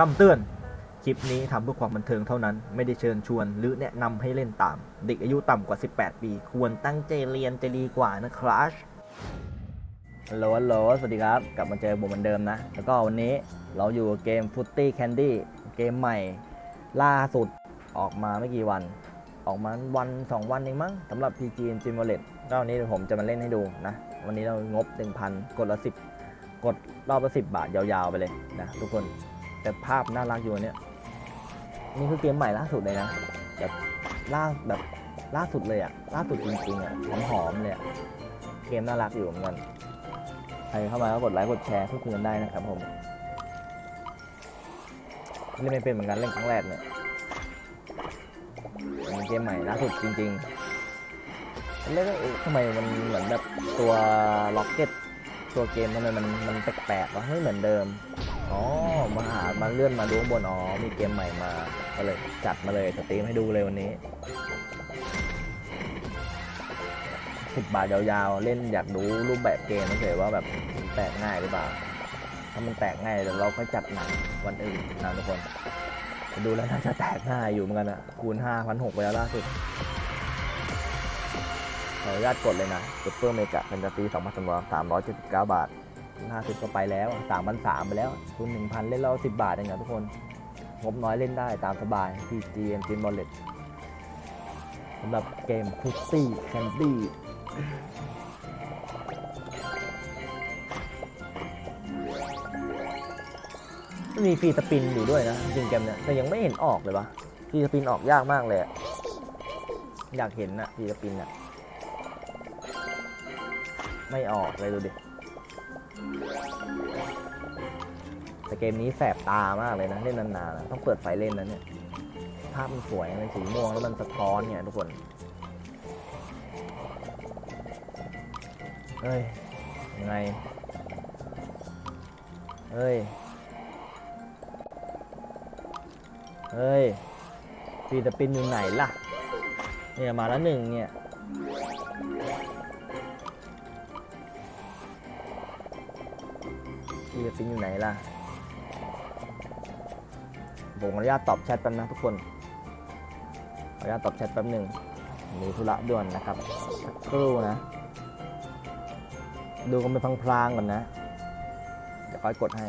คำเตือน คลิปนี้ทำเพื่อความบันเทิงเท่านั้น ไม่ได้เชิญชวน หรือแนะนำให้เล่นตาม เด็กอายุต่ำกว่า 18 ปี ควรตั้งใจเรียนจะดีกว่านะครับฮัลโหลฮัลโหลสวัสดีครับ กลับมาเจอผมเหมือนเดิมนะ แล้วก็วันนี้เราอยู่กับเกม Footy Candy เกมใหม่ ล่าสุดออกมาไม่กี่วัน ออกมาวัน 2 วันเองมั้งสำหรับ PG e n g i n Wallet ก็วันนี้ผมจะมาเล่นให้ดูนะ วันนี้เรางบ 1,000 กดละ 10 กดรอบละ 10 บาทยาวๆไปเลยนะทุกคน แต่ภาพน่ารักอยู่อันเนี่ยนี่คือเกมใหม่ล่าสุดเลยนะแบบล่าแบบล่าสุดเลยอะล่าสุดจริงๆอะหอมๆเลยอะเกมน่ารักอยู่เหมือนกันใครเข้ามาก็กดไลค์กดแชร์พูดคุยกันได้นะครับผมเล่นไม่เป็นเหมือนกันเล่นครั้งแรกเนี่ยเป็นเกมใหม่ล่าสุดจริงๆเล่นแล้วทำไมมันเหมือนแบบตัวล็อกเก็ตตัวเกมทำไมมันมันแปลกๆวะไม่เหมือนเดิม อ๋อมาหามาเลื่อนมาดูข้างบนอ๋อมีเกมใหม่มาก็เลยจัดมาเลยสตรีมให้ดูเลยวันนี้สิบบาทยาวๆ เล่นอยากดูรูปแบบเกมเฉยว่าแบบแตกง่ายหรือเปล่า ถ้ามันแตกง่ายเดี๋ยวเราค่อยจัดหนังวันอื่นนะทุกคนดูแล้วน่าจะแตกง่ายอยู่เหมือนกันอะคูณห้าพันหกไปแล้วล่าสุดขออนุญาตกดเลยนะซุปเปอร์เมกะเป็นจะตี2,379บาทล่าสุดก็ ไปแล้วสามพันสามไปแล้วทุนหนึ่งพันเล่นเราสิบบาทเองนะทุกคนงบน้อยเล่นได้ตามสบาย PG and Team Wallet สำหรับเกม f o o t y Candy มีฟรีสปินอยู่ด้วยนะจริงเกมเนี้ยแต่ยังไม่เห็นออกเลยวะฟรีสปินออกยากมากเลยอยากเห็นอะฟรีสปินอะไม่ออกเลยดูดิ แต่เกมนี้แสบตามากเลยนะ เล่นนานๆนะต้องเปิดไฟเล่นนะเนี่ย ภาพมันสวยมันสีม่วงแล้วมันสะท้อนเนี่ยทุกคน เฮ้ย ยังไง เฮ้ย เฮ้ยฟีตะปินอยู่ไหนล่ะ เนี่ยมาแล้วหนึ่งเนี่ย ฟีตปินอยู่ไหนล่ะ ผมขออนุญาตตอบแชทแป๊บนะทุกคน ขออนุญาตตอบแชทแป๊บหนึ่งมีธุระด่วนนะครับสักครู่นะ ดูกันไปพลางๆก่อนนะ เดี๋ยวค่อยกดให้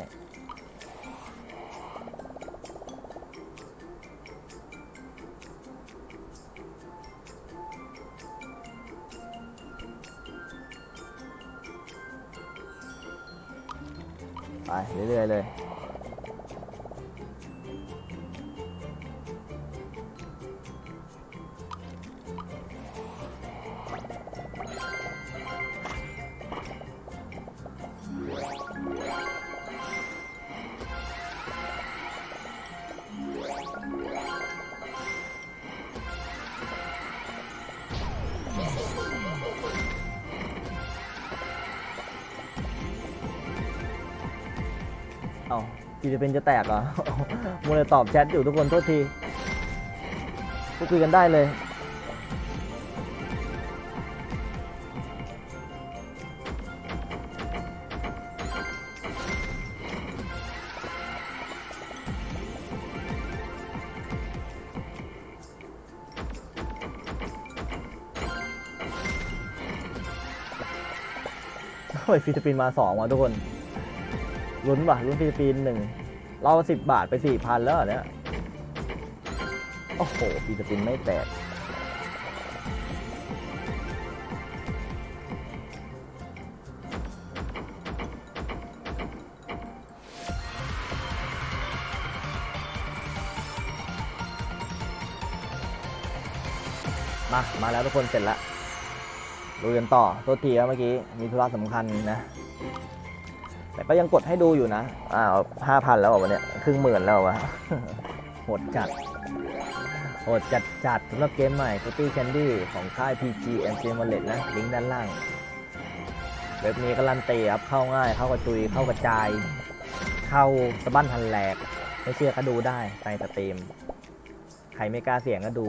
ไปเรื่อยๆเลย เอาจีจะเป็นจะแตกเหรอมัวแต่ตอบแชทอยู่ทุกคนโทษทีพูดคุยกันได้เลย โอ้ยฟิลิปปินส์มาสองว่ะทุกคน ลุ้นว่ะลุ้นฟิลิปปินส์หนึ่งเราสิบบาทไปสี่พันแล้วเหรอเนี่ยโอ้โหฟิลิปปินส์ไม่แตกมา มาแล้วทุกคนเสร็จแล้วดูกันต่อตัวทีครับเมื่อกี้ มีธุระสำคัญนะ ก็ยังกดให้ดูอยู่นะอ้าวห้าพันแล้ววันเนี้ยครึ่งหมื่นแล้ววะโหดจัดโหดจัดจัดสำหรับเกมใหม่ c o t y Candy ของค่าย PG and Game Wallet นะ ลิงก์ด้านล่าง เว็บนี้การันตีครับ เข้าง่าย เข้ากระจุย เข้ากระจาย เข้าสะบั้นทันแหลก ไม่เชื่อก็ดูได้ในสตรีม ใครไม่กล้าเสี่ยงก็ดู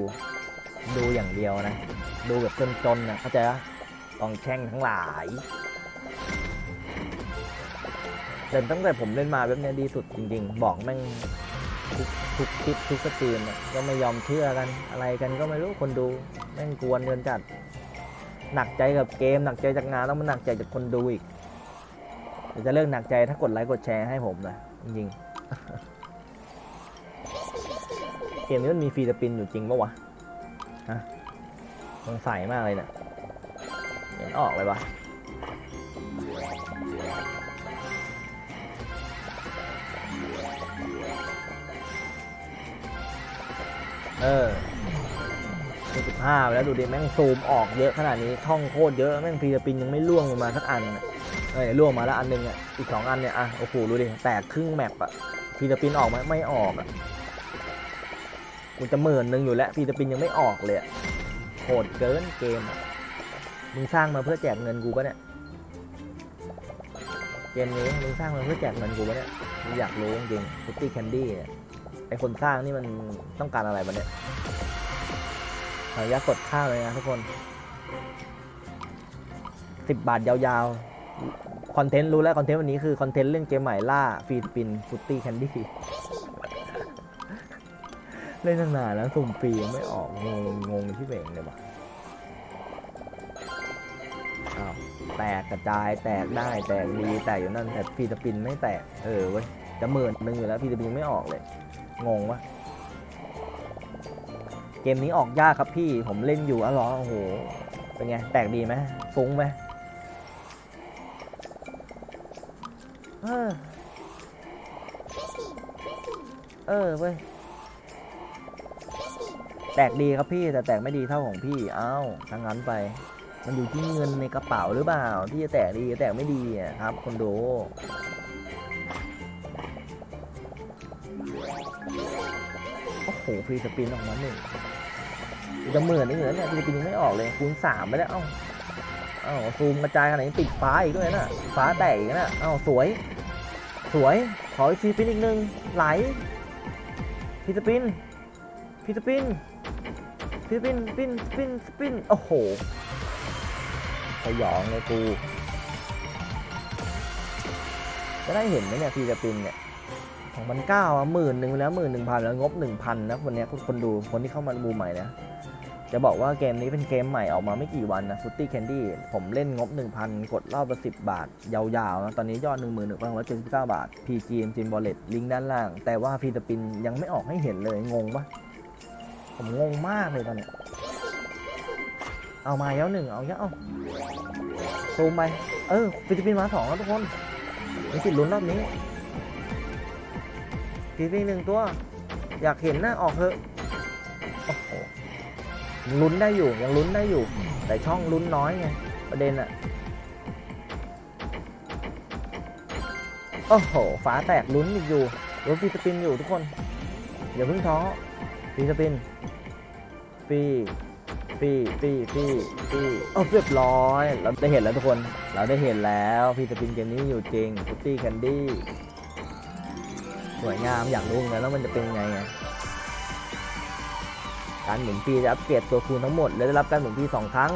ดูอย่างเดียวนะ ดูแบบจนๆนะเข้าใจปะกองแช่งทั้งหลาย แต่ตั้งแต่ผมเล่นมาเว็บเนี้ยดีสุดจริงๆ บอกแม่งทุกทุกคลิปทุกสตรีมอะก็ไม่ยอมเชื่อกันอะไรกันก็ไม่รู้คนดูแม่งกวนเกินจัด หนักใจกับเกมหนักใจจากงานต้องมาหนักใจจากคนดูอีกเดี๋ยวจะเลิกหนักใจถ้ากดไลค์กดแชร์ให้ผมนะจริงๆเกมนี้มันมีฟรีสปินอยู่จริงปะวะฮะสงสัยมากเลยเนะี่ยเห็นออกเลยปะ เออสิบห้าแล้วดูดิแม่งซูมออกเยอะขนาดนี้ช่องโคตรเยอะแม่งฟรีสปินยังไม่ล่วงลงมาสักอันเออล่วงมาแล้วอันหนึงอะอีกสองอันเนี่ยอะโอ้โหดูดิแตกครึ่งแมปอะฟรีสปินออกไหมไม่ออกอะกูจะหมื่นหนึ่งอยู่แล้วฟรีสปินยังไม่ออกเลยโหดเกินเกมมึงสร้างมาเพื่อแจกเงินกูปะเนี่ยเกมนี้มึงสร้างมาเพื่อแจกเงินกูปะเนี่ยอยากรู้จริงๆฟุตตี้แคนดี้เนี่ย ไอคนสร้างนี่มันต้องการอะไรปะเนี่ยขออนุญาตกดข้าวเลยนะทุกคน10บาทยาวๆ คอนเทนต์รู้แล้วคอนเทนต์วันนี้คือคอนเทนต์เล่นเกมใหม่ล่าฟีดปินฟุตตี้แคนดี้เล่นนานแล้วสุ่มฟรีไม่ออกงงงงที่เบ่งเลยว่ะอ้าวแตกกระจายแตกได้แตกดีแตกอยู่นั่นแต่ฟีดปินไม่แตกเออเว้ยจะหมื่นหนึ่งอยู่แล้วฟีดปินไม่ออกเลย งงวะเกมนี้ออกยากครับพี่ผมเล่นอยู่อ๋อเหรอโอ้โห เป็นไง แตกดีไหมฟุ้งไหมเออเออเว้ยแตกดีครับพี่แต่แตกไม่ดีเท่าของพี่ เอ้าทางนั้นไป มันอยู่ที่เงินในกระเป๋าหรือเปล่า ที่จะแตกดีแตกไม่ดีครับคนดูโอ้ ฟรีสปินออกมาหนึ่งจะหมื่นนี่เหรอเนี่ยฟรีสปินยังไม่ออกเลยคูณสามไปแล้วเอ้าเอ้าซูมกระจายขนาดนี้ติดฟ้าอีกด้วยนะฟ้าแตกอีกนะเอ้าสวย สวยขออีกฟรีสปินอีกหนึ่งไหลฟรีสปินฟรีสปินฟรีสปินสปินสปินสปินโอ้โหสยองเลยกูจะได้เห็นไหมเนี่ยฟรีสปินเนี่ย องพันเก้าอะหมื่นหนึ่งแล้วหมื่นหนึ่งพันแล้วงบหนึ่งพันนะคนนี้คนคนดูคนที่เข้ามาดูใหม่นะจะบอกว่าเกมนี้เป็นเกมใหม่ออกมาไม่กี่วันนะฟุตตี้แคนดี้ผมเล่นงบ 1,000 กดรอบละ10 บาท ยาวๆนะตอนนี้ยอด 1 1 1 7 9 บาท PG m จินบอลเลตลิงก์ด้านล่าง แต่ว่าฟีสปินยังไม่ออกให้เห็นเลยงงปะผมงงมากเลยตอนเนี้ยเอามาแล้วหนึ่งเอาเยอะเอาซูมไป เออฟีสปินมาสองแล้วทุกคนมีสิทธิ์ลุ้นรอบนี้ ทีพีหนึ่งตัว อยากเห็นน้าออกเถอะโอ้โหลุ้นได้อยู่ยังลุ้นได้อยู่ แต่ช่องลุ้นน้อยไงประเด็นอะโอ้โหฝาแตกลุ้นอีกอยู่ลุ้นฟีสปินอยู่ทุกคนอย่าเพิ่งท้อฟีสปินฟีฟีฟีฟีฟีโอ้เรียบร้อย เราได้เห็นแล้วทุกคน เราได้เห็นแล้วฟีสปินเกมนี้อยู่จริงฟุตตี้แคนดี้ สวยงามอยากรู้เหมือนกันแล้วมันจะเป็นยังไงการหมุนฟรีจะอัปเกรดตัวคูณทั้งหมด และได้รับการหมุนฟรีสองครั้ง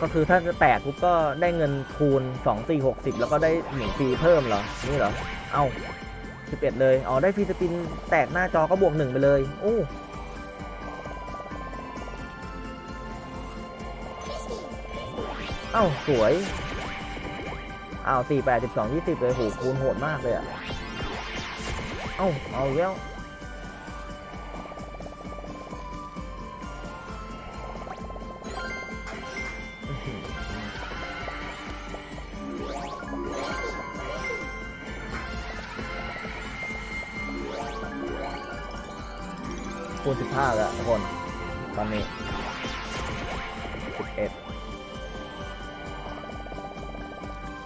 ก็คือถ้าจะแตกปุ๊บก็ได้เงินคูณ2 4 60แล้วก็ได้หมุนฟรีเพิ่มเหรอ นี่เหรอ เอ้า11เลย อ๋อ ได้ฟรีสปินแตกหน้าจอก็บวก1ไปเลยโอ้เอ้า สวยอ้าว4 8 12 20เลยโหคูณโหดมากเลยอะ เอ้าเอาแล้วคูณสิบห้าแล้วทุกคน ตอนนี้สิบเอ็ด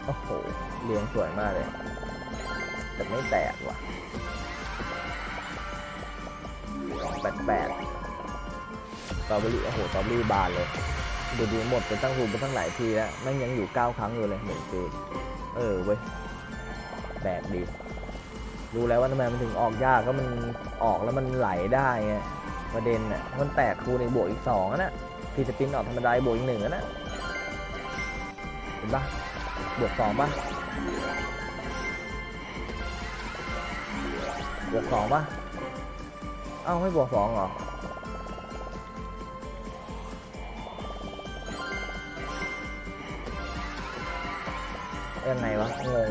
โอ้โหเรียงสวยมากเลย แต่ไม่แตกว่ะสองแปดแปดตรอเบอรี่โอ้โหตรอเบอรี่บานเลย ดูดีหมดไปตั้งรูไปตั้งหลายทีแล้วแม่งยังอยู่เก้าครั้งอยู่เลยหนึ่งปีเออเว้ยแบกดีรู้แล้วว่าทำไมมันถึงออกยากก็มันออกแล้วมันไหลได้ไงประเด็นน่ะมันแตกคูณอีกบวกอีกสองอะนะพีสปินออกธรรมดาบวกอีกหนึ่งอะนะเห็นปะบวกสองปะ บวกสองปะเอ้าไม่บวกสองเหรอยังไงวะงง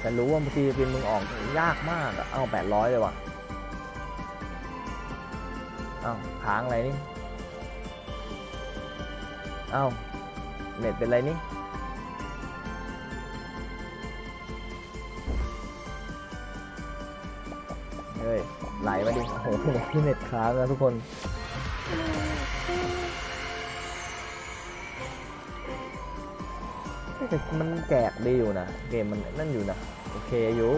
แต่รู้ว่าบางทีเป็นมึงออกยากมากอะเอ้าแปดร้อยเลยว่ะเอ้าค้างอะไรนี่เอ้าเน็ตเป็นไรนี่ เฮ้ย ไหลมาดิ โอ้โหที่เน็ตค้างแล้วทุกคน แต่มันแจกดีอยู่นะ เกมมันนั่นอยู่นะ โอเคอยู่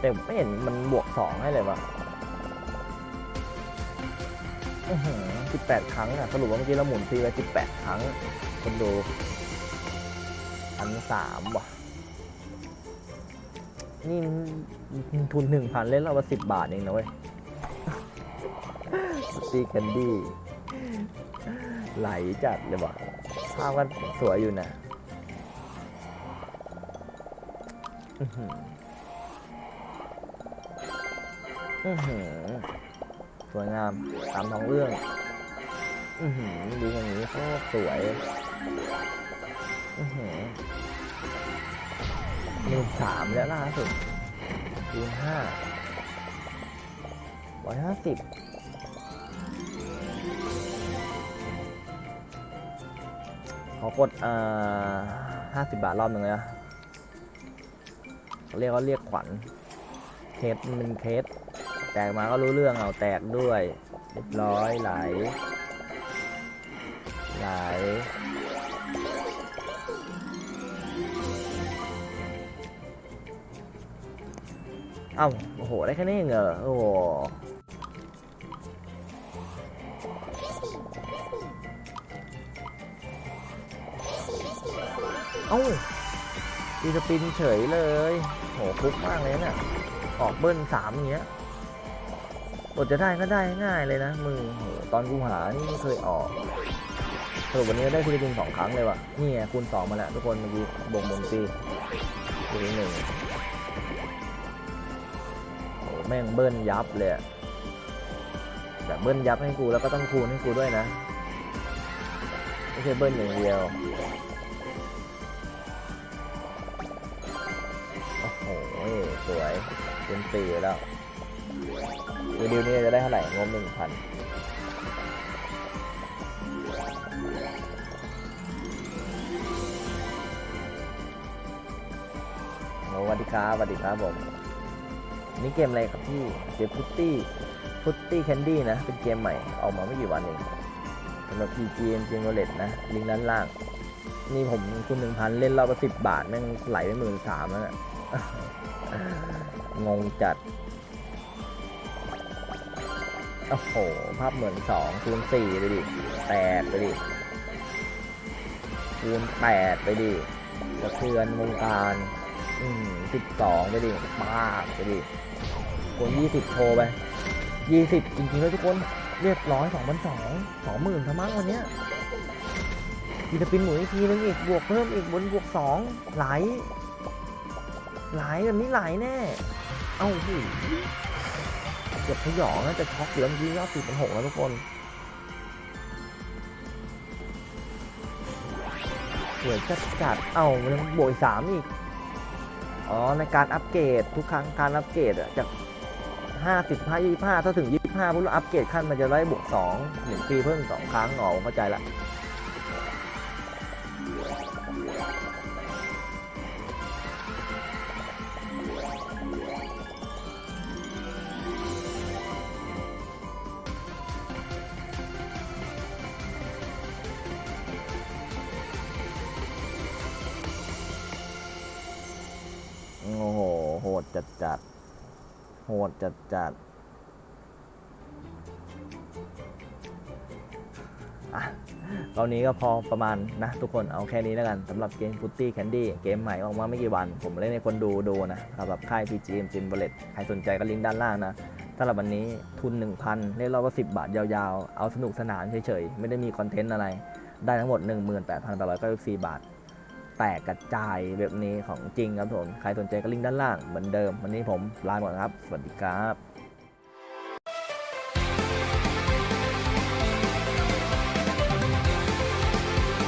แต่ไม่เห็นมันบวกสองให้เลยวะสิบแปดครั้งอะสรุปว่าเมื่อกี้เราหมุนทีไปสิบแปดครั้ง คนดูพันสามว่ะ นี่ทุนหนึ่งพันเล่นเรามาสิบบาทเองนะเว้ยตีแคนดี้ไหลจัดเลยว่ะภาพกันสวยอยู่นะอือหืออือหือสวยงามตามท้องเรื่อง อือหือดูอย่างนี้โคตรสวย อือหือ หมื่นสามแล้วล่าสุดคูณห้าร้อยห้าสิบขอกดอ่าห้าสิบบาทรอบหนึ่งเลยนะเขาเรียกว่าเรียกขวัญเคสมันเป็นเคสแตกมาก็รู้เรื่องเอาแตกด้วยเรียบร้อยไหลไหล เอ้าโอ้โห ได้แค่นี้เองเหรอโอ้โหเอ้าดีสปินเฉยเลย โหคุกมากเลยเนี่ยออกเบิ้ลสามอย่างเงี้ยกดจะได้ก็ได้ง่ายเลยนะมึงโหตอนกูหานี่ไม่เคยออกสรุปวันนี้ได้ฟิลิปปินสองครั้งเลยว่ะนี่ไงคูณสองมาแล้วทุกคนเมื่อกี้บวกบนตีทีหนึ่ง ม่งเบิ้ลยับเลยแบบเบิ้ลยับให้กูแล้วก็ต้องคูณให้กูด้วยนะไม่ใช่เบิ้ลอย่างเดียวโอ้โหสวยเป็นสีแล้วดูดิวนี้จะได้เท่าไหร่งบหนึ่งพันสวัสดีครับสวัสดีครับผม นี่เกมอะไรครับพี่เกมพุตตี้พุตตี้แคนดี้นะ เป็นเกมใหม่ออกมาไม่กี่วันเองสำหรับ PGM เกมวอลเล็ตนะ ลิงก์ด้านล่าง นี่ผมคุณหนึ่งพันเล่นรอบละสิบบาทแม่งไหลไปหมื่นสามแล้วนะงงจัด โอ้โห ภาพเหมือนสองคูณสี่ไปดิแปดไปดิคูณแปดไปดิกระเทือนวงการ อืมสิบสองไปดิปากไปดิ คูณยี่สิบโทรไปยี่สิบจริงๆแล้วทุกคนเรียบร้อยสองพันสองสองหมื่นทมั้งวันเนี้ยอีจะเป็นหมุนอีกทีนึงอีกบวกเพิ่มอีกบนบวกสองไหลไหลแบบนี้ไหลแน่ เอ้าหูเกือบพยองนะจะช็อกอยู่แล้วเมื่อกี้ยอดสี่เป็นหกแล้วทุกคนสวยจัดจัดเอ้ามันยังบวกสามอีก อ๋อในการอัปเกรดทุกครั้งการอัปเกรดอะจาก ห้าสิบห้ายี่ห้าถ้าถึงยี่ห้าปุ๊บเราอัปเกรดขั้นมันจะได้บวกสองหนึ่งปีเพิ่มสองครั้งอ๋อผมเข้าใจละ ดจัดจัดๆอะตอนนี้ก็พอประมาณนะทุกคนเอาแค่นี้แล้วกันสำหรับเกมฟุตตี้แคนดี้เกมใหม่ออกมาไม่กี่วัน ผมเล่นให้คนดูดูนะสำหรับค่าย PGM g i m b a l l e t ใครสนใจก็ลิงก์ด้านล่างนะสำหรับวันนี้ทุน 1,000 เล่นรอบละ10 บาทยาวๆ เอาสนุกสนานเฉยๆ ไม่ได้มีคอนเทนต์อะไร ได้ทั้งหมด 18,894 บาท แตกกระจายแบบนี้ของจริงครับผม ใครสนใจก็ลิงก์ด้านล่างเหมือนเดิม วันนี้ผมลาหมดครับ สวัสดีครับ